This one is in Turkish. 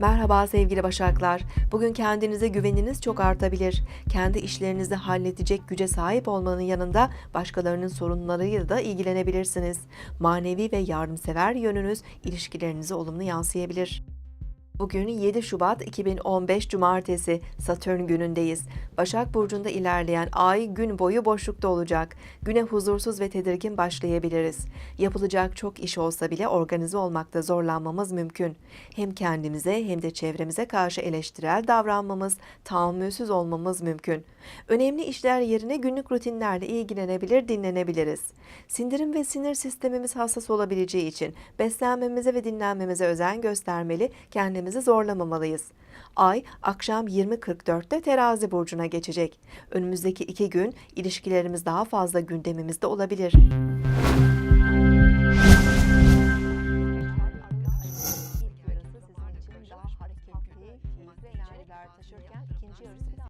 Merhaba sevgili Başaklar. Bugün kendinize güveniniz çok artabilir. Kendi işlerinizi halledecek güce sahip olmanın yanında başkalarının sorunlarıyla da ilgilenebilirsiniz. Manevi ve yardımsever yönünüz ilişkilerinize olumlu yansıyabilir. Bugün 7 Şubat 2015 Cumartesi Satürn günündeyiz. Başak Burcu'nda ilerleyen ay gün boyu boşlukta olacak. Güne huzursuz ve tedirgin başlayabiliriz. Yapılacak çok iş olsa bile organize olmakta zorlanmamız mümkün. Hem kendimize hem de çevremize karşı eleştirel davranmamız, tahammülsüz olmamız mümkün. Önemli işler yerine günlük rutinlerle ilgilenebilir, dinlenebiliriz. Sindirim ve sinir sistemimiz hassas olabileceği için beslenmemize ve dinlenmemize özen göstermeli, kendimizi zorlamamalıyız. Ay akşam 20.44'te terazi burcuna geçecek. Önümüzdeki iki gün ilişkilerimiz daha fazla gündemimizde olabilir.